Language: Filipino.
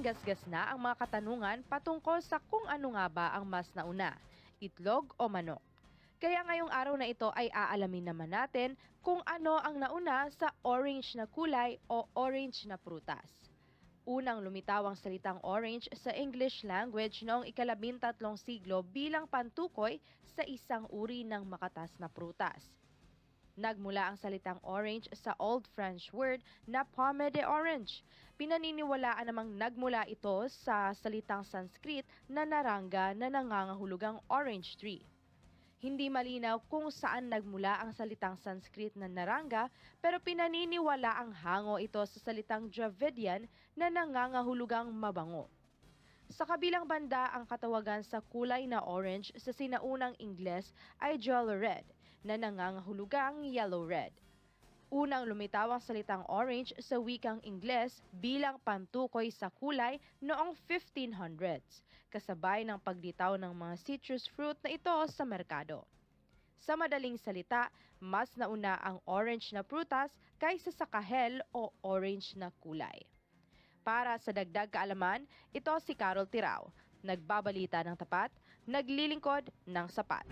Maraming gasgas na ang mga katanungan patungkol sa kung ano nga ba ang mas nauna, itlog o manok. Kaya ngayong araw na ito ay aalamin naman natin kung ano ang nauna sa orange na kulay o orange na prutas. Unang lumitaw ang salitang orange sa English language noong ikalabintatlong siglo bilang pantukoy sa isang uri ng makatas na prutas. Nagmula ang salitang orange sa Old French word na pomme de orange. Pinaniniwalaan namang nagmula ito sa salitang Sanskrit na naranga na nangangahulugang orange tree. Hindi malinaw kung saan nagmula ang salitang Sanskrit na naranga pero pinaniniwala ang hango ito sa salitang Dravidian na nangangahulugang mabango. Sa kabilang banda, ang katawagan sa kulay na orange sa sinaunang Ingles ay jolly red na nangangahulugang yellow red. Unang lumitaw ang salitang orange sa wikang Ingles bilang pantukoy sa kulay noong 1500s, kasabay ng paglitaw ng mga citrus fruit na ito sa merkado. Sa madaling salita, mas nauna ang orange na prutas kaysa sa kahel o orange na kulay. Para sa dagdag kaalaman, ito si Carol Tirao, nagbabalita ng tapat, naglilingkod ng sapat.